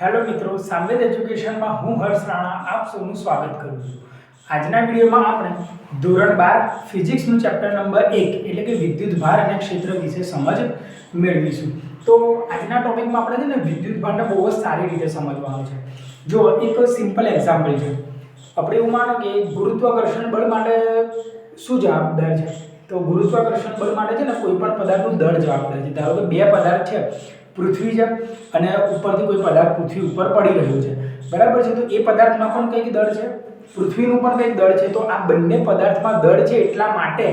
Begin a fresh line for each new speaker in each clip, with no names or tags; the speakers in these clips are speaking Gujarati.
હેલો મિત્રો, સામવેદ એજ્યુકેશનમાં હું હર્ષ રાણા આપ સૌનું સ્વાગત કરું છું. આજના વિડીયોમાં આપણે ધોરણ બાર ફિઝિક્સનું ચેપ્ટર નંબર એક એટલે કે વિદ્યુત ભાર અને ક્ષેત્ર વિશે સમજ મેળવીશું. તો આજના ટોપિકમાં આપણે છે ને વિદ્યુત ભારને બહુ જ સારી રીતે સમજવાનું છે. જો એક સિમ્પલ એક્ઝામ્પલ છે. આપણે એવું માનો કે ગુરુત્વાકર્ષણ બળ માટે શું જવાબદાર છે? તો ગુરુત્વાકર્ષણ બળ માટે છે ને કોઈ પણ પદાર્થનું દળ જવાબદાર છે. ધારો કે બે પદાર્થ છે. પૃથ્વી છે અને ઉપરથી કોઈ પદાર્થ પૃથ્વી ઉપર પડી રહ્યો છે. બરાબર છે? તો એ પદાર્થમાં પણ કંઈક દળ છે? પૃથ્વીનું પણ કંઈક દળ છે? તો આ બંને પદાર્થમાં દળ છે એટલા માટે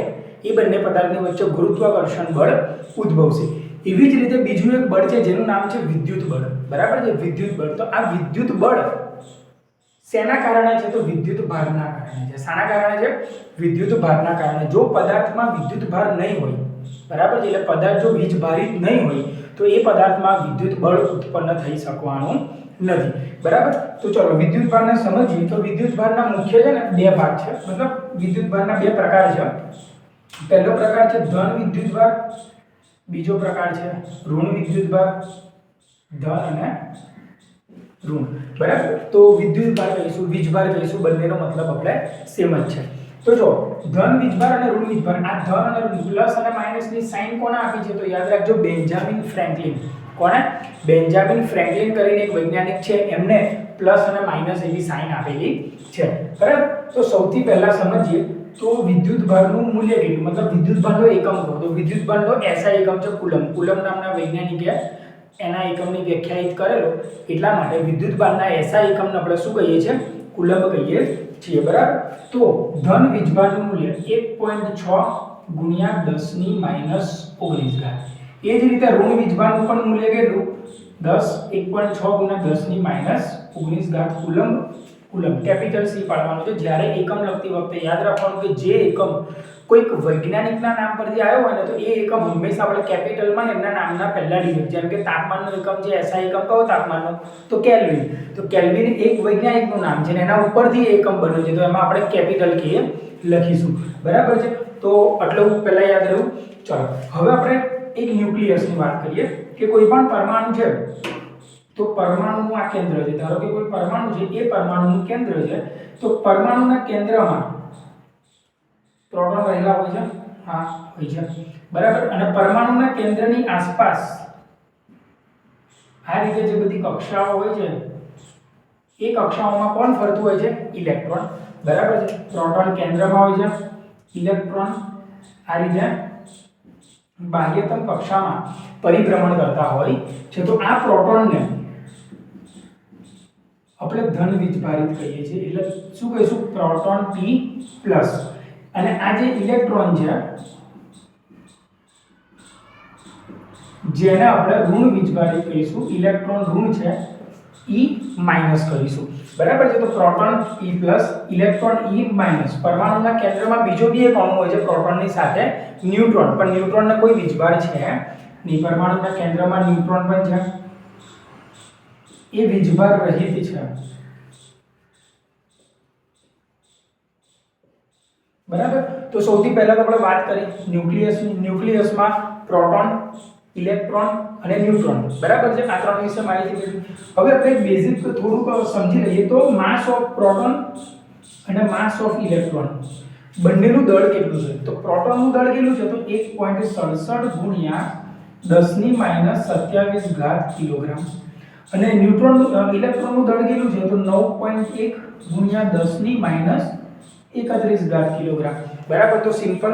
એ બંને પદાર્થની વચ્ચે ગુરુત્વાકર્ષણ બળ ઉદ્ભવશે. એવી જ રીતે બીજું એક બળ છે, જેનું નામ છે વિદ્યુત બળ. બરાબર છે? વિદ્યુત બળ. તો આ વિદ્યુત બળ શેના કારણે છે? તો વિદ્યુત ભારના કારણે છે. શાના કારણે છે? વિદ્યુત ભારના કારણે. જો પદાર્થમાં વિદ્યુત ભાર નહીં હોય, બરાબર છે? એટલે પદાર્થ જો વીજ ભારિત નહીં હોય તો એ પદાર્થમાં વિદ્યુત બળ ઉત્પન્ન થઈ શકવાનું નથી. બરાબર? તો ચલો, વિદ્યુત ભારને સમજીએ તો વિદ્યુત ભારના મુખ્ય છે ને બે ભાગ છે. મતલબ વિદ્યુત ભારના બે પ્રકાર છે. પહેલો પ્રકાર છે ધન વિદ્યુત ભાર, બીજો પ્રકાર છે ઋણ વિદ્યુત ભાર, ધન અને ઋણ. બરાબર? તો વિદ્યુત ભાર કહીશું, વીજભાર કહીશું, બંનેનો મતલબ આપણે સેમ જ છે. તો જો, ધન વીજભાર અને ઋણ વીજભાર, આ ધન અને ઋણ પ્લસ અને માઇનસની સાઇન કોને આપી છે? તો યાદ રાખજો, બેન્જામિન ફ્રેન્કલિન. કોણે બેન્જામિન ફ્રેન્કલિન કરીને એક વૈજ્ઞાનિક છે, એમને પ્લસ અને માઇનસ એવી સાઇન આપેલી છે. બરાબર? તો સૌથી પહેલા સમજીએ, તો વિદ્યુત ભારનું મૂલ્ય કેટલું? મતલબ વિદ્યુત ભારનો એકમ કહો તો વિદ્યુત ભારનો એસઆઈ એકમ છે, કુલમ. કુલમ નામના વૈજ્ઞાનિકે એના એકમની વ્યાખ્યાયિત કરેલો. એટલા માટે વિદ્યુત ભારના એસઆઈ એકમને આપણે શું કહીએ છીએ? કુલંબ કહીએ છીએ, બરાબર? તો ધન વીજભારનું મૂલ્ય એક પોઈન્ટ છ ગુણ્યા દસની માઇનસ ઓગણીસ ઘાત. એ જ રીતે ઋણ વીજભારનું પણ મૂલ્ય કેટલું? દસ, એક પોઈન્ટ છ ગુણ્યા દસની માઇનસ ઓગણીસ ઘાત કુલંબ કુલંબ કેપિટલ સી પાડવાનું છે. જ્યારે એકમ લખતી વખતે યાદ રાખવાનું કે જે એકમ કોઈક વૈજ્ઞાનિકના નામ પરથી આવ્યો હોય ને તો એ એકમ હંમેશા આપણે કેપિટલમાં ને એમના નામના પહેલા ડિજિટ જેમ કે તાપમાનનો એકમ જે એસઆઈ એકમ કહો તાપમાનનો? તો કેલ્વિન તો કેલ્વિન એક વૈજ્ઞાનિકનું નામ છે ને એના ઉપરથી એ એકમ બન્યો છે. તો એમાં આપણે કેપિટલ કે લખીશું. બરાબર છે? તો આટલું પહેલાં યાદ રહ્યું. ચાલો, હવે આપણે એક ન્યુક્લિયસની વાત કરીએ કે કોઈ પણ પરમાણુ છે. તો પરમાણુનું આ કેન્દ્ર છે. ધારો કે કોઈ પરમાણુ છે, એ પરમાણુનું કેન્દ્ર છે, તો પરમાણુના કેન્દ્રમાં પ્રોટોન રહેલા હોય છે. હા, હોય છે. બરાબર? અને પરમાણુના કેન્દ્રની આસપાસ આ રીતે જે બધી કક્ષાઓ હોય છે, એ કક્ષાઓમાં કોણ ફરતું હોય છે? ઇલેક્ટ્રોન. બરાબર છે? પ્રોટોન કેન્દ્રમાં હોય છે. ઇલેક્ટ્રોન આ રીતે બાહ્યતમ કક્ષામાં પરિભ્રમણ કરતા હોય છે. તો આ પ્રોટોનને આપણે ધન વીજભારિત કહીએ છીએ. એટલે શું કહીશું? પ્રોટોન પી પ્લસ અને આ જે ઇલેક્ટ્રોન છે, જેને આપણે ઋણ વીજભારિત કહીશું ઇલેક્ટ્રોન ઋણ છે ઈ માઇનસ કરીશું. બરાબર છે? તો proton E plus electron E minus પરમાણુના કેન્દ્રમાં બીજો બી એક અણુ હોય છે, પ્રોટોનની સાથે ન્યુટ્રોન. પણ ન્યુટ્રોનને કોઈ વીજભાર છે નહીં. પરમાણુના કેન્દ્રમાં ન્યુટ્રોન પણ છે. એ વીજભાર રહિત છે. બરાબર? તો સૌથી પહેલા તો આપણે વાત કરી ન્યુક્લિયસ, ન્યુક્લિયસમાં પ્રોટોન, ઇલેક્ટ્રોન અને ન્યુટ્રોન. બરાબર છે? આ ત્રણ વિશે માહિતી મેળવી. હવે આપણે બેઝિક થોડુંક સમજી લઈએ તો માસ ઓફ પ્રોટોન અને માસ ઓફ ઇલેક્ટ્રોન બંનેનું દળ કેટલું છે? તો પ્રોટોનનું દળ કેટલું છે? તો એક પોઈન્ટ સડસઠ ગુણ્યા દસની માઇનસ સત્યાવીસ ઘાત કિલોગ્રામ. અને ન્યુટ્રોન ઇલેક્ટ્રોનનું દળ કેટલું છે? તો નવ પોઈન્ટ એક ગુણ્યા દસની માઇનસ એકત્રીસ ઘાત કિલોગ્રામ. બરાબર? તો સિમ્પલ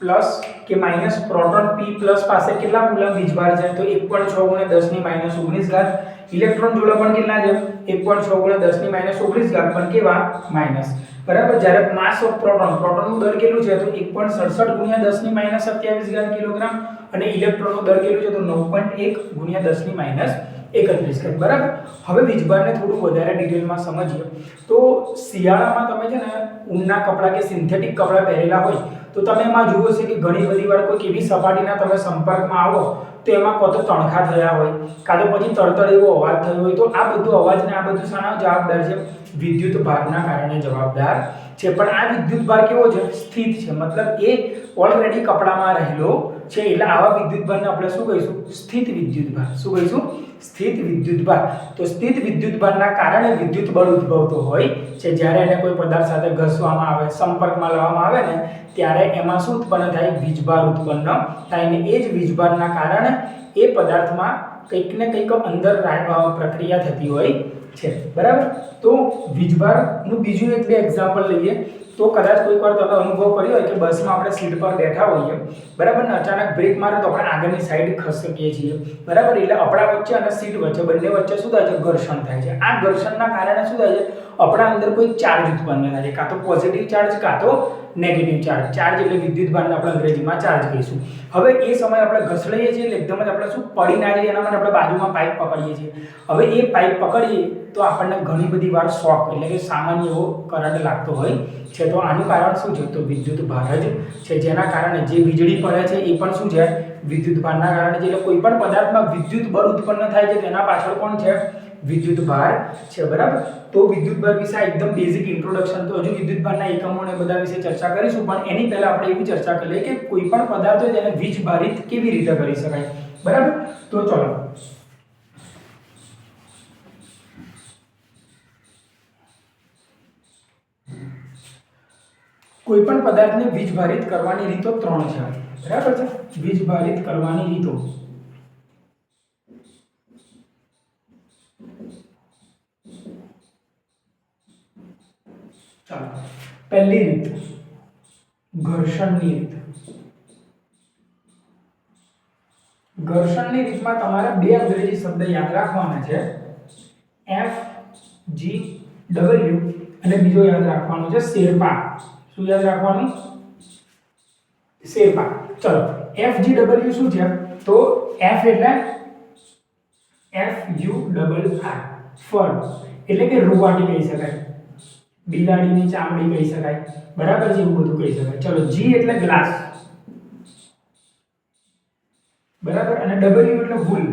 પ્લસ કે માઇનસ પ્રોટોન પી પ્લસ પાસે કેટલા કુલમ વીજભાર છે? તો એક પોઈન્ટ છ ગુણ્યા દસની માઇનસ ઓગણીસ ઘાત. ઇલેક્ટ્રોન જોડા પણ કેટલા છે? એક પોઈન્ટ છ ગુણ્યા દસની માઇનસ ઓગણીસ ઘાત. પણ કેવા? માઇનસ બરાબર? જ્યારે માસ ઓફ પ્રોટોન પ્રોટોનનું દળ કેટલું છે? તો એક પોઈન્ટ સડસઠ ગુણ્યા દસની માઇનસ સત્યાવીસ ઘાત કિલોગ્રામ. અને ઇલેક્ટ્રોનનું દળ કેટલું છે? તો નવ પોઈન્ટ એક ગુણ્યા દસની માઇનસ એકત્રીસ ઘાત બરાબર? હવે વીજભારને થોડું વધારે ડિટેલમાં સમજીએ. તો શિયાળામાં તમે છે ને ઊનના કપડાં કે સિન્થેટિક કપડાં પહેરેલા હોય, તો તમે એમાં જુઓ છે કે ઘણી બધી વાર કોઈક એવી સપાટીના તમે સંપર્કમાં આવો તો એમાં કાં તો તણખા થયા હોય કાં તો પછી તળતળ એવો અવાજ થયો હોય, તો આ બધું અવાજને આ બધું શાના જવાબદાર છે. વિદ્યુત ભારના કારણે જવાબદાર છે. પણ આ વિદ્યુત ભાર કેવો છે? સ્થિત છે. મતલબ એ ઓલરેડી કપડામાં રહેલો છે, એટલે આવા વિદ્યુતભારને આપણે શું કહીશું? સ્થિત વિદ્યુત ભાર. શું કહીશું? સ્થિત વિદ્યુત ભાર. તો સ્થિત વિદ્યુત ભારના કારણે વિદ્યુત બળ ઉદ્ભવતો હોય છે. જ્યારે એને કોઈ પદાર્થ સાથે ઘસવામાં આવે, સંપર્કમાં લાવવામાં આવે ને, ત્યારે એમાં શું ઉત્પન્ન થાય? વીજભાર ઉત્પન્ન થાય ને એ જ વીજભારના કારણે એ પદાર્થમાં કંઈક ને કંઈક અંદર પ્રક્રિયા થતી હોય છે. બરાબર? તો વીજભારનું બીજું બે એક્ઝામ્પલ લઈએ. તો કદાચ કોઈક વાર તમે અનુભવ કર્યો હોય કે બસમાં આપણે સીટ પર બેઠા હોઈએ, બરાબર? ને અચાનક બ્રેક મારે તો આપણે આગળની સાઈડ ખસકીએ છીએ. બરાબર? એટલે આપણા વચ્ચે અને સીટ વચ્ચે, બંને વચ્ચે શું થાય છે? ઘર્ષણ થાય છે. આ ઘર્ષણના કારણે શું થાય છે? આપણા અંદર કોઈ ચાર્જ ઉત્પન્ન થાય. છે કાં તો પોઝિટિવ ચાર્જ કાં તો નેગેટિવ ચાર્જ ચાર્જ એટલે વિદ્યુતભારને આપણે અંગ્રેજીમાં ચાર્જ કહીશું. હવે એ સમયે આપણે ઘસડીએ છીએ એટલે એકદમ જ આપણે શું પડી ના જઈએ, એના માટે આપણે બાજુમાં પાઇપ પકડીએ છીએ. હવે એ પાઇપ પકડીએ તો આપણને ઘણી બધી વાર શોક એટલે કે સામાન્ય એવો કરંટ લાગતો હોય છે. તો આનું કારણ શું છે? તો વિદ્યુત ભાર જ છે. જેના કારણે જે વીજળી પડે છે એ પણ શું છે? વિદ્યુત ભારના કારણે જે કોઈ પણ પદાર્થમાં વિદ્યુત બળ ઉત્પન્ન થાય છે, તેના પાછળ કોણ છે? વિદ્યુત ભાર છે, બરાબર? તો વિદ્યુત ભાર વિશે એકદમ બેઝિક ઇન્ટ્રોડક્શન તો હજુ વિદ્યુત ભારના એકમો ને બધા વિશે ચર્ચા કરીશું, પણ એની પહેલા આપણે એવી ચર્ચા કરીએ કે કોઈ પણ પદાર્થ હોય તેને વીજ ભારિત કેવી રીતે કરી શકાય, બરાબર? તો ચલો. કોઈ પણ પદાર્થને વીજભારિત કરવાની રીતો ત્રણ છે, બરાબર છે? વીજભારિત કરવાની રીતો. ચાલો પહેલી રીત ઘર્ષણની રીત ઘર્ષણની રીતમાં તમારે બે અંગ્રેજી શબ્દ યાદ રાખવાના છે. એફ જી ડબલ્યુ અને બીજો યાદ રાખવાનો છે શેરપા. શું યાદ રાખવાનું? શેરપા. ચલો. એફ જી ડબલ્યુ શું છે? તો એફ એટલે F U double R fur એટલે કે રૂવાટી કહી શકાય. બિલાડીની ચામડી કહી શકાય. બરાબર છે એવું બધું કહી શકાય. ચલો જી એટલે ગ્લાસ બરાબર? અને ડબલ્યુ એટલે વૂલ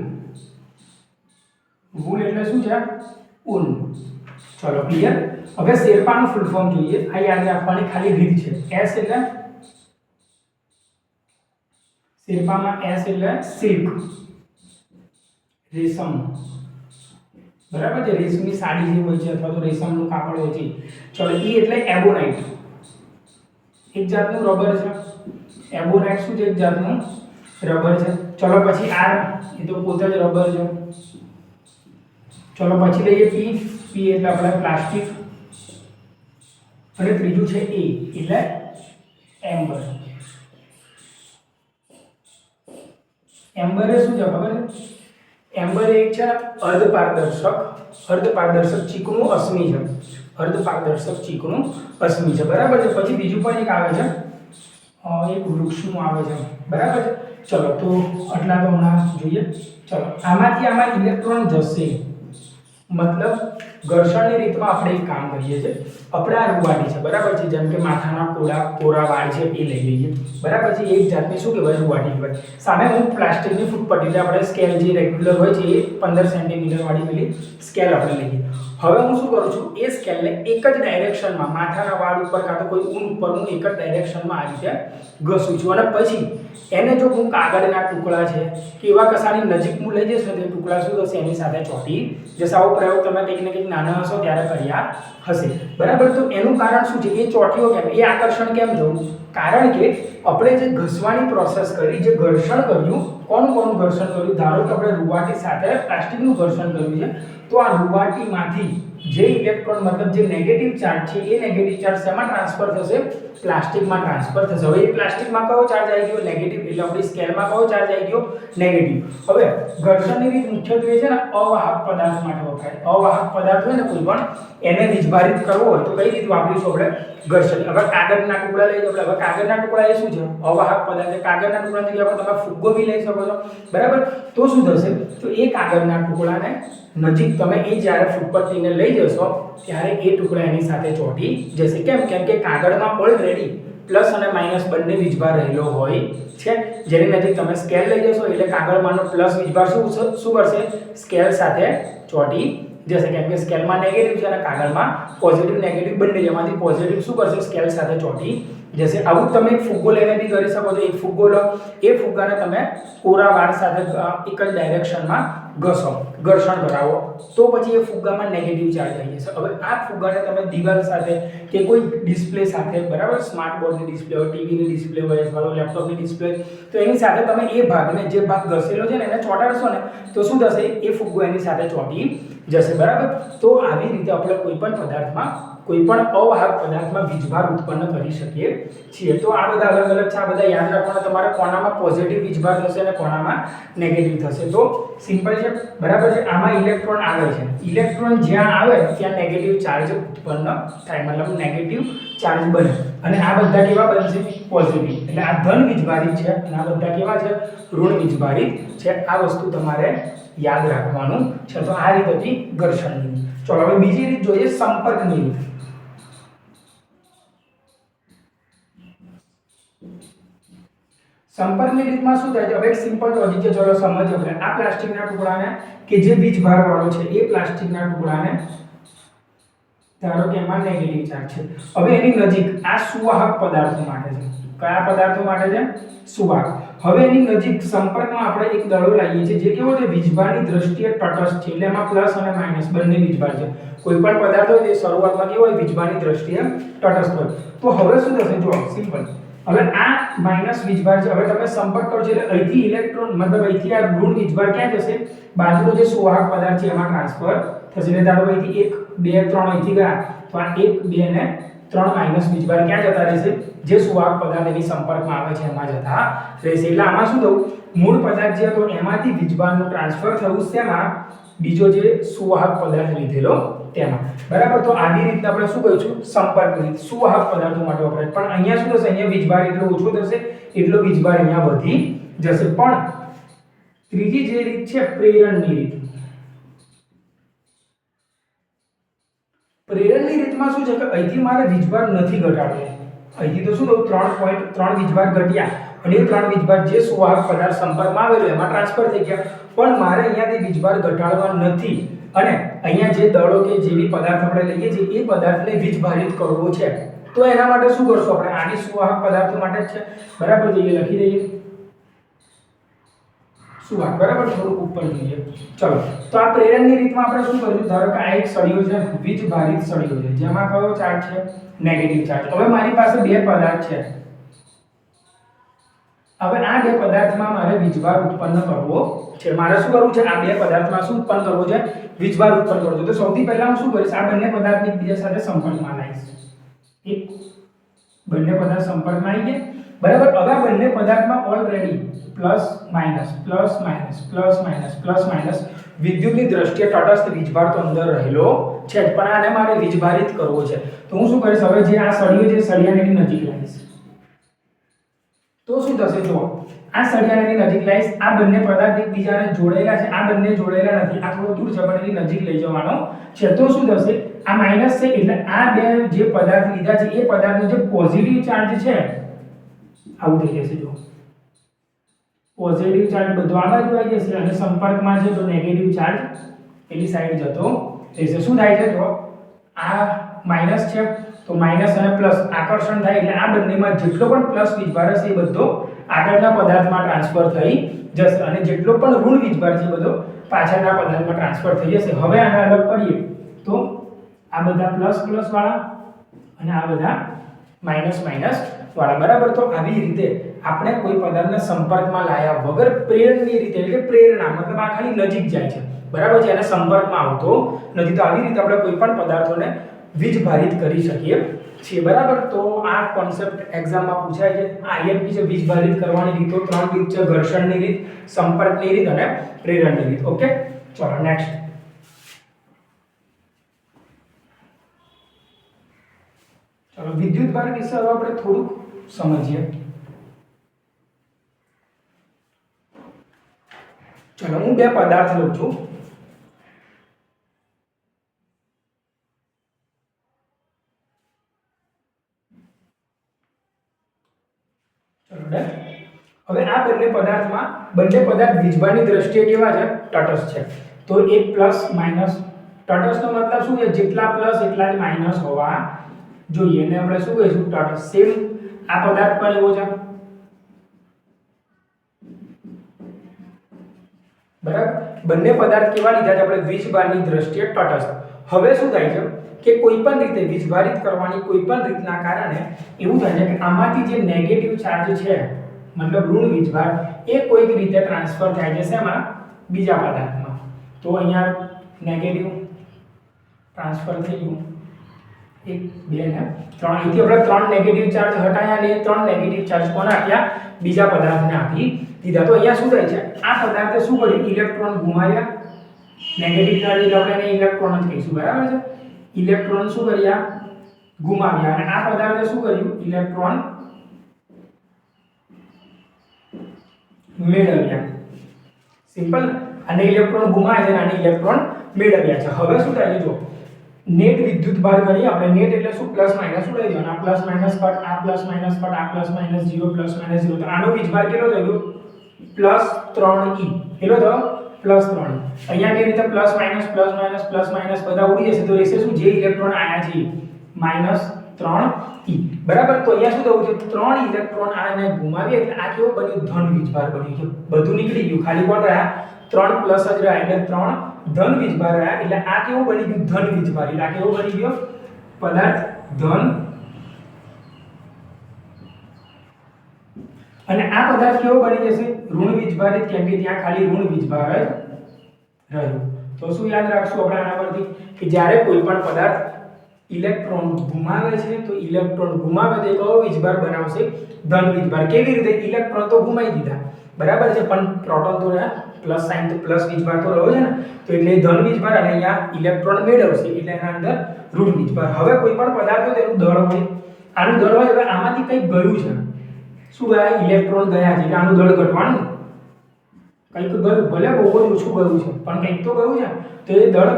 વૂલ એટલે શું છે? ઊન. ચલો ક્લિયર હવે શેરપાનું ફૂલ ફોર્મ જોઈએ. આ યાદ રાખવાની ખાલી રીત છે. એસ એટલે શેરપામાં એસ એટલે સિલ્ક રેશમ. બરાબર છે? રેશમની સાડી જે હોય છે અથવા તો રેશમનું કાપડ હોય છે. ઈ એટલે એબોનાઇટ. એક જાતનું રબર છે. એબોનાઇટ શું છે? એક જાતનું રબર છે. ચલો, પછી આર. એ તો પોતે જ રબર છે. ચલો, પછી લઈએ પી. પી એટલે આપણે પ્લાસ્ટિક. અને ત્રીજું છે એ, એટલે એમ્બર. એમ્બર શું છે? ખબર છે? એમ્બર એક છે અર્ધપારદર્શક. અર્ધપારદર્શક ચીકણું અશ્મિ છે. અર્ધપારદર્શક ચીકણું અશ્મિ છે. બરાબર છે? પછી બીજું પણ એક આવે છે. એક વૃક્ષનું આવે છે. બરાબર છે? ચલો, તો આટલા તો હમણાં જોઈએ. ચલો, આમાંથી આમાં ઇલેક્ટ્રોન જશે. મતલબ ઘર્ષણની રીતમાં આપણે એક કામ કરીએ છીએ. આપણે આ રૂવાટી છે, બરાબર છે? જેમ કે માથાના કોળા કોરા વાળ છે, એ લઈ લઈએ. બરાબર છે? એક જાતની શું કહેવાય? રૂવાટી કહેવાય. સામે હું પ્લાસ્ટિકની ફૂટપટ્ટી એટલે આપણે સ્કેલ જે રેગ્યુલર હોય છે, એ પંદર સેન્ટીમીટર વાળી પેલી સ્કેલ આપણે લઈએ. હવે હું શું કરું છું? એ સ્કેલને એક જ ડાયરેક્શનમાં, માથાના વાળ ઉપર કાં તો કોઈ ઊન ઉપર હું એક જ ડાયરેક્શનમાં આ રીતે ઘસું છું. અને પછી એને જો હું કાગળના ટુકડા છે, કે એવા કશાની નજીક હું લઈ જઈશ ને, તે ટુકડા શું થશે? એની સાથે ચોંટી જશે. આવો પ્રયોગ તમે કંઈક ને કંઈક નાના હશો ત્યારે કર્યા હશે. બરાબર? તો એનું કારણ શું છે? એ ચોટીઓ કેમ? એ આકર્ષણ કેમ જોવું કારણ કે આપણે જે ઘસવાની પ્રોસેસ કરી, જે ઘર્ષણ કર્યું, કોનું કોનું ઘર્ષણ કર્યું? ધારો કે આપણે રૂવાટી સાથે પ્લાસ્ટિકનું ઘર્ષણ કર્યું છે, તો આ રૂવાટીમાંથી જે ઇલેક્ટ્રોન મતલબ જે નેગેટિવ ચાર્જ છે, એ નેગેટિવ ચાર્જ શેમાં ટ્રાન્સફર થશે? પ્લાસ્ટિકમાં ટ્રાન્સફર થશે. હવે એ પ્લાસ્ટિકમાં કયો ચાર્જ આવી ગયો? નેગેટિવ એટલે આપણી સ્કેલમાં કયો ચાર્જ આવી ગયો? નેગેટિવ હવે ઘર્ષણની રીત મુખ્યત્વે છે ને, અવાહક પદાર્થ માટે વપરાય. અવાહક પદાર્થ હોય ને, કોઈ પણ, એને વીજભારિત કરવો હોય તો કઈ રીત વાપરીશું આપણે? ઘર્ષણ. હવે કાગળના ટુકડા લઈ આપણે હવે કાગળના ટુકડા એ શું છે? અવાહક પદાર્થ. કાગળના ટુકડાથી આપણે પર તમે ફુગ્ગો બી લઈ શકો છો. બરાબર? તો શું થશે? તો એ કાગળના ટુકડાને નજીક તમે એ જ્યારે ફૂટપટ્ટીને લઈ જશો, ત્યારે એ ટુકડા એની સાથે ચોંટી જશે. કેમ? કેમ કે કાગળમાં ઓલરેડી પ્લસ અને માઇનસ બંને વીજભાર રહેલો હોય છે. જેની નજીક તમે સ્કેલ લઈ જશો, એટલે કાગળમાંનો પ્લસ વીજભાર શું શું કરશે? સ્કેલ સાથે ચોંટી જશે. કેમ કે સ્કેલમાં નેગેટિવ છે અને કાગળમાં પોઝિટિવ નેગેટિવ બંને જેમાંથી પોઝિટિવ શું કરશે? સ્કેલ સાથે ચોંટી જશે. આવું તમે એક ફુગ્ગો લઈને બી કરી શકો છો. એક ફુગ્ગો લો. એ ફુગ્ગાને તમે કોરા વાળ સાથે એક જ ડાયરેક્શનમાં ઘસો ઘર્ષણ કરાવો તો પછી એ ફુગ્ગામાં નેગેટિવ ચાર્જ થઈ જશે હવે આ ફુગ્ગાને તમે દિવાલ સાથે કે કોઈ ડિસ્પ્લે સાથે, બરાબર? સ્માર્ટ બોર્ડની ડિસ્પ્લે હોય ટીવીની ડિસ્પ્લે હોય, અથવા લેપટોપની ડિસ્પ્લે તો એની સાથે તમે એ ભાગને, જે ભાગ ઘસેલો છે ને, એને ચોંટાડશો ને, તો શું થશે? એ ફુગ્ગો એની સાથે ચોંટી જશે, બરાબર? તો આવી રીતે આપણે કોઈ પણ પદાર્થમાં કોઈ પણ અવાહક પદાર્થમાં વીજભાર ઉત્પન્ન કરી શકીએ છીએ. તો આ બધા અલગ અલગ છે. આ બધા યાદ રાખવાના. તમારે કોણામાં પોઝિટિવ વીજભાર થશે અને કોણામાં નેગેટિવ થશે. તો સિમ્પલ છે. બરાબર છે? આમાં ઇલેક્ટ્રોન આવે છે. ઇલેક્ટ્રોન જ્યાં આવે, ત્યાં નેગેટિવ ચાર્જ ઉત્પન્ન થાય. મતલબ નેગેટિવ ચાર્જ બને. અને આ બધા કેવા બનશે? પોઝિટિવ એટલે આ ધન વીજભારી છે અને આ બધા કેવા છે? ઋણ વીજભારી છે. આ વસ્તુ તમારે યાદ રાખવાનું છે. તો આ રીત ઘર્ષણની. ચલો, હવે બીજી રીત જોઈએ સંપર્કની રીત. સંપર્કની રીતમાં શું થાય છે? હવે એક સિમ્પલ લોજિક છે ચલો સમજો કે આ પ્લાસ્ટિકના ટુકડાને કે જે વીજ ભાર વાળો છે, એ પ્લાસ્ટિકના ટુકડાને ધારો કે એમાં નેગેટિવ ચાર્જ છે. હવે એની નજીક આ સુવાહક પદાર્થો માટે છે. કયા પદાર્થો માટે છે? સુવાહક. હવે એની નજીક સંપર્કમાં આપણે એક દડો લાવીએ છીએ જે કેવો છે? વીજભારની દ્રષ્ટિએ તટસ્થ છે. એટલે એમાં પ્લસ અને માઇનસ બંને વીજભાર છે. કોઈ પણ પદાર્થ હોય તે શરૂઆતમાં કેવો હોય? વીજભારની દ્રષ્ટિએ તટસ્થ હોય. તો હવે શું થશે? જો સિમ્પલ હવે આ માઇનસ વીજભાર છે. હવે તમે સંપર્ક કરો છો એટલે અહીંથી ઇલેક્ટ્રોન, મતલબ અહીંથી આ ઋણ વીજભાર ક્યાં જશે? બાજુનો જે સુવાહક પદાર્થ છે એમાં ટ્રાન્સફર થશે. એટલે ધારો અહીંથી એક, બે, ત્રણ અહીંથી ગયા, તો આ એક, બે ને ત્રણ માઇનસ વીજભાર ક્યાં જતા રહેશે? જે સુવાહક પદાર્થ એની સંપર્કમાં આવે છે એમાં જતા રહેશે. એટલે આમાં શું થયું? મૂળ પદાર્થ જે હતો એમાંથી વીજભારનું ટ્રાન્સફર થયું શેમાં? બીજો જે સુવાહક પદાર્થ લીધેલો તેમાં. બરાબર? તો આવી રીતના આપણે શું કહીશું સંપર્ક રીત. સુવાહક પદાર્થો માટે વપરાય. પણ અહીંયા શું થશે? અહીંયા વીજભાર એટલો ઓછો થશે, એટલો વીજભાર અહીંયા વધી જશે. પણ ત્રીજી જે રીત છે, પ્રેરણની રીત. પ્રેરણની રીતમાં શું છે કે અહીંથી મારે વીજભાર નથી ઘટાડવો. અહીંથી તો શું થયું? ત્રણ પોઈન્ટ ત્રણ વીજભાર ઘટ્યા. અને એ વીજભાર જે સુવાહક પદાર્થ સંપર્કમાં આવેલો એમાં ટ્રાન્સફર થઈ ગયા. પણ મારે અહીંયાથી વીજભાર ઘટાડવા નથી. અને અહીંયા જે દળો કે જેવી પદાર્થ આપણે લઈએ છીએ, એ પદાર્થને વીજભારિત કરવો છે. તો એના માટે શું કરશું આપણે? આની સુવાહક પદાર્થો માટે છે. બરાબર જઈએ લખી દઈએ. સુવાહક, બરાબર? થોડુંક ઉપર જોઈએ. ચલો. તો આ પ્રેરણની રીતમાં આપણે શું કર્યું? ધારો કે આ એક સળિયો છે વીજભારિત સળિયો છે જેમાં કયો ચાર્જ છે? Negative charge. હવે મારી પાસે બે પદાર્થ છે. હવે આ બે પદાર્થમાં મારે વીજભાર ઉત્પન્ન કરવો છે. મારે શું કરવું છે? આ બે પદાર્થમાં શું ઉત્પન્ન કરવો છે? વીજભાર ઉત્પન્ન કરવો છે. તો સૌથી પહેલા હું શું કરીશ? આ બંને પદાર્થ એકબીજા સાથે સંપર્કમાં લાવીશ. એક, બંને પદાર્થ સંપર્કમાં આવી ગયા. બરાબર? હવે બંને પદાર્થમાં already plus minus plus minus plus minus plus minus વિદ્યુતની દ્રષ્ટિએ તટસ્થ વીજભાર તો અંદર રહેલો છે પણ આને મારે વીજભારિત કરવો છે. તો હું શું કરીશ? હવે જે આ સળિયો છે સળિયાની નજીક લાવીશ. તો શું થશે જો આ સળિયાની નજીક લાવીશ આ બંને પદાર્થ એકબીજાને જોડાયેલા છે, આ બંને જોડાયેલા નથી, આ થોડો દૂર છે પણ એની નજીક લઈ જવાનો છે. તો શું થશે, આ માઇનસ છે એટલે આ બે જે પદાર્થ લીધા છે, એ પદાર્થનો જે પોઝિટિવ ચાર્જ છે, આવું થઈ જશે જો પોઝિટિવ ચાર્જ બધો આ બાજુ આવી જશે અને સંપર્કમાં છે તો નેગેટિવ ચાર્જ એની સાઈડ જતો રહેશે. શું થાય છે જો આ માઇનસ છે તો માઇનસ અને પ્લસ આકર્ષણ થાય એટલે આ બંનેમાં જેટલો પણ પ્લસ વીજભાર હશે એ બધો આગળના પદાર્થમાં ટ્રાન્સફર થઈ જશે. અને જેટલો પણ ઋણ વીજભાર છે બધો પાછળના પદાર્થમાં ટ્રાન્સફર થઈ જશે. હવે આને અલગ કરીએ તો આ બધા પ્લસ પ્લસ વાળા અને આ બધા માઇનસ માઇનસ વાળા. બરાબર? તો આવી રીતે આપણે કોઈ પદાર્થને સંપર્કમાં લાયા વગર પ્રેરણની રીતે, એટલે કે પ્રેરણા, મતલબ આ ખાલી નજીક જાય છે. બરાબર છે? એને સંપર્કમાં આવતો નથી. તો આવી રીતે આપણે કોઈ પણ પદાર્થોને વીજભારિત કરી શકીએ છીએ. બરાબર? તો આ કોન્સેપ્ટ એક્ઝામમાં પૂછાય છે. આ આઈએમપી છે, વીજભારિત કરવાની રીતો, ત્રણ રીત છે, ઘર્ષણની રીત, સંપર્કની રીત અને પ્રેરણની રીત. ઓકે? ચલો નેક્સ્ટ ચલો વિદ્યુત ભાર વિશે હવે આપણે થોડુંક સમજીએ. ચલો, હું બે પદાર્થ લઉં છું ચલો done? હવે આ બંને પદાર્થમાં બંને પદાર્થ વીજભારની દ્રષ્ટિએ કેવા છે? તટસ્થ છે. તો એક પ્લસ માઇનસ, તટસ્થનો મતલબ શું છે? જેટલા પ્લસ એટલા જ માઇનસ હોવા જોઈએ. અને આપણે શું કહીશું? તટસ્થ. સેમ આ પદાર્થ પણ એવો છે. બરાબર? બંને પદાર્થ કેવા લીધા છે? આપણે વીજભારની દ્રષ્ટિએ તટસ્થ. હવે શું થાય છે? કે કોઈ પણ રીતે વીજભારિત કરવાની કોઈ પણ રીતના કારણે એવું થાય છે કે આમાંથી જે નેગેટિવ ચાર્જ છે મતલબ ઋણ વીજભાર એ કોઈક રીતે ટ્રાન્સફર થાય છે શેમાં બીજા પદાર્થમાં. તો અહીંયા નેગેટિવ ટ્રાન્સફર થઈ ગયું. એક, બે ને ત્રણ. અહીંથી આપણે ત્રણ નેગેટિવ ચાર્જ હટાયા અને ત્રણ નેગેટિવ ચાર્જ કોને આપ્યા? બીજા પદાર્થને આપી દીધા. તો અહીંયા શું થાય છે? આ પદાર્થે શું કર્યું? ઇલેક્ટ્રોન ગુમાવ્યા. નેગેટિવ ચાર્જ એટલે આપણે એને ઇલેક્ટ્રોન જ કહીશું. બરાબર છે? ઇલેક્ટ્રોન શું કર્યા? ગુમાવ્યા. અને આ પદાર્થે શું કર્યું? ઇલેક્ટ્રોન મેળવ્યા. સિમ્પલ અને ઇલેક્ટ્રોન ગુમાવે છે અને ઇલેક્ટ્રોન મેળવ્યા છે. હવે શું થાય છે જો નેટ વિદ્યુત ભાર કરીએ, આપણે નેટ એટલે શું? પ્લસ માઇનસ ઉડાવી દેવાનું. આ પ્લસ માઇનસ કટ આ પ્લસ માઇનસ કટ આ plus minus zero plus minus zero તો આનો વીજભાર કેટલો થયો પ્લસ ત્રણ ઈ કેટલો થયો? પ્લસ ત્રણ. અહીંયા કેવી રીતે? Plus minus plus minus plus minus બધા ઉડી જશે. તો રહેશે શું? જે ઇલેક્ટ્રોન આયા છે માઇનસ 3 ઈ. બરાબર? તો અહીંયા શું થયું છે ત્રણ ઇલેક્ટ્રોન આને ગુમાવી એટલે આ કેવો બન્યું? ધન વીજભાર બન્યું. છે બધું નીકળી ગયું, ખાલી કોણ રહ્યા? ત્રણ પ્લસ જ રહ્યા, એટલે ત્રણ ધન વીજભાર રહ્યા. એટલે આ કેવું બની ગયું? ધન વીજભાર. એટલે આ કેવો બની ગયો? પદાર્થ ધન. અને આ પદાર્થ કેવો બની જશે? ઋણ વીજભારિત કેમ કે ત્યાં ખાલી ઋણ વીજભાર જ રહ્યું. તો શું યાદ રાખશું આપણે આના પરથી? કે જ્યારે કોઈ પણ પદાર્થ ઇલેક્ટ્રોન ગુમાવે છે, તો ઇલેક્ટ્રોન ગુમાવે તો કયો વીજભાર બનાવશે ધન વીજભાર કેવી રીતે? ઇલેક્ટ્રોન તો ગુમાવી દીધા. બરાબર છે, પણ પ્રોટોન તો રહ્યા, પ્લસ સાઇન તો પ્લસ વીજભાર તો રહ્યો છે ને, તો એટલે ધન વીજભાર અને અહીંયા ઇલેક્ટ્રોન મેળવશે, એટલે એના અંદર ઋણ વીજભાર હવે કોઈ પણ પદાર્થ હોય તેનું દળ હોય. આનું દળ હોય, હવે આમાંથી કંઈક ગયું છે. શું ગયા? ઇલેક્ટ્રોન ગયા છે, એટલે આનું દળ ઘટવાનું? કંઈક ગયું, ભલે બહુ જ ઓછું ગયું છે, પણ કંઈક તો ગયું છે. તો એ દળ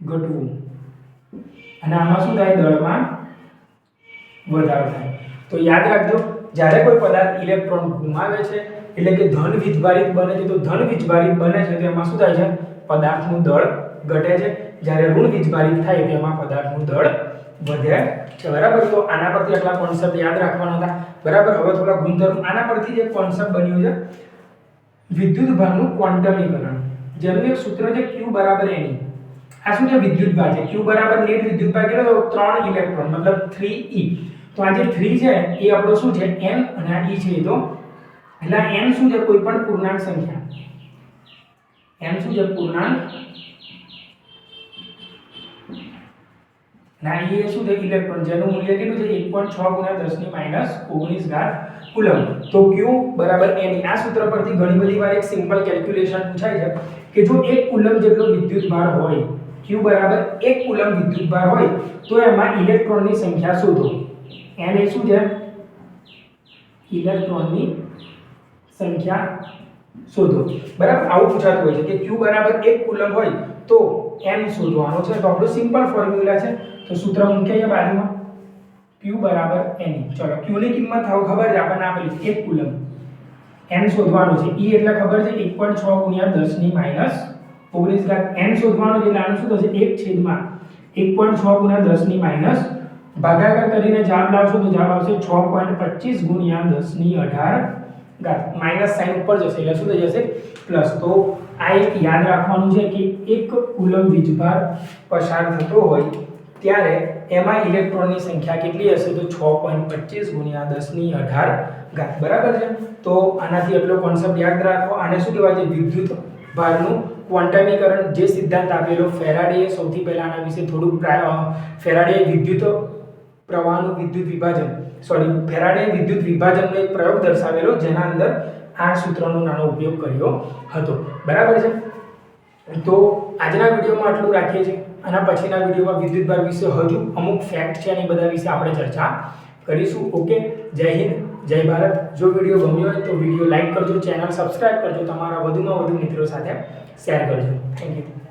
ઘટવું. અને આમાં શું થાય? દળમાં વધારો થાય. તો યાદ રાખજો, જ્યારે કોઈ પદાર્થ ઇલેક્ટ્રોન ગુમાવે છે, એટલે કે ધન વીજભારિત બને છે, તો ધન વીજભારિત બને છે, તો એમાં શું થાય છે? પદાર્થનું દળ ઘટે છે. જ્યારે ઋણ વીજભારિત થાય, તો એમાં પદાર્થનું દળ વધે છે. બરાબર? તો આના પરથી આટલા કોન્સેપ્ટ યાદ રાખવાના હતા. બરાબર? હવે થોડા ગુણધર્મ. આના પરથી જે કોન્સેપ્ટ બન્યું છે વિદ્યુત ભારનું ક્વોન્ટમીકરણ જેનું એક સૂત્ર છે ક્યુ બરાબર N. આ શું છે? વિદ્યુત ભાર છે. Q બરાબર નેટ વિદ્યુત ભાર કેટલો? થયો 3 ઇલેક્ટ્રોન, મતલબ 3e તો આ જે 3 છે, એ આપણો શું છે? n અને આ e છે. એ તો એટલે n શું છે? કોઈ પણ પૂર્ણાંક સંખ્યા. n શું છે? પૂર્ણાંક. ના એ શું છે? ઇલેક્ટ્રોન. જેનું મૂલ્ય કેટલું છે? 1.6 ગુણ્યા 10 ની માઇનસ 19 ઘાત કુલમ તો q બરાબર n આ સૂત્ર પરથી ઘણી બધી વાર એક સિમ્પલ કેલ્ક્યુલેશન પૂછાય છે કે જો 1 કુલમ જેટલો વિદ્યુત ભાર હોય q બરાબર એક કુલમ વિદ્યુતભાર હોય, તો એમાં ઇલેક્ટ્રોનની સંખ્યા શોધો. એન એ શું છે? ઇલેક્ટ્રોનની સંખ્યા શોધો. બરાબર? આવું પૂછાતું હોય છે કે ક્યુ બરાબર એક કુલમ હોય, તો એન શોધવાનો છે. તો આપણું સિમ્પલ ફોર્મ્યુલા છે. તો સૂત્ર મૂકીએ બાજુમાં. ક્યુ બરાબર એન ચલો ક્યુની કિંમત હવે ખબર છે. આપણને આપેલી એક કુલમ એન શોધવાનું છે. ઈ એટલે ખબર છે 1.6 ગુણ્યા 10 ની 19 ઘાત n શોધવાનું છે, એટલે આનું શું થશે? એક છેદમાં 1.6 ગુણ્યા 10 ની માઇનસ ભાગાકાર કરીને જવાબ લાવશો તો જવાબ આવશે 6.25 ગુણ્યા 10 ની 18 ઘાત. માઇનસ સાઇન ઉપર જશે, એટલે શું થઈ જશે? પ્લસ તો આ એક યાદ રાખવાનું છે કે એક કુલમ વીજભાર પસાર થતો હોય ત્યારે એમાં ઇલેક્ટ્રોનની સંખ્યા કેટલી હશે? તો 6.25 ગુણ્યા 10 ની 18 ઘાત. બરાબર છે? તો આનાથી એટલો કોન્સેપ્ટ યાદ રાખો. આને શું કહેવાય છે? વિદ્યુત ભારનું ક્વોન્ટમીકરણ જે સિદ્ધાંત આપેલો, ફેરાડેએ સૌથી પહેલા આના વિશે થોડુંક ફેરાડેએ વિદ્યુત પ્રવાહનું વિદ્યુત વિભાજન સોરી ફેરાડે વિદ્યુત વિભાજનનો એક પ્રયોગ દર્શાવેલો, જેના અંદર આ સૂત્રનો નાનો ઉપયોગ કર્યો હતો. બરાબર છે? તો આજના વિડીયોમાં આટલું રાખીએ છીએ. આના પછીના વિડીયોમાં વિદ્યુત ભાર વિશે હજુ અમુક ફેક્ટ છે અને બધા વિશે આપણે ચર્ચા કરીશું. ઓકે? જય હિન્દ, જય ભારત. જો વીડિયો ગમ્યો હોય તો વીડિયો લાઇક કરજો, ચેનલ સબસ્ક્રાઇબ કરજો તમારા વધુમાં વધુ મિત્રો સાથે. શેર કરજો થેન્ક યુ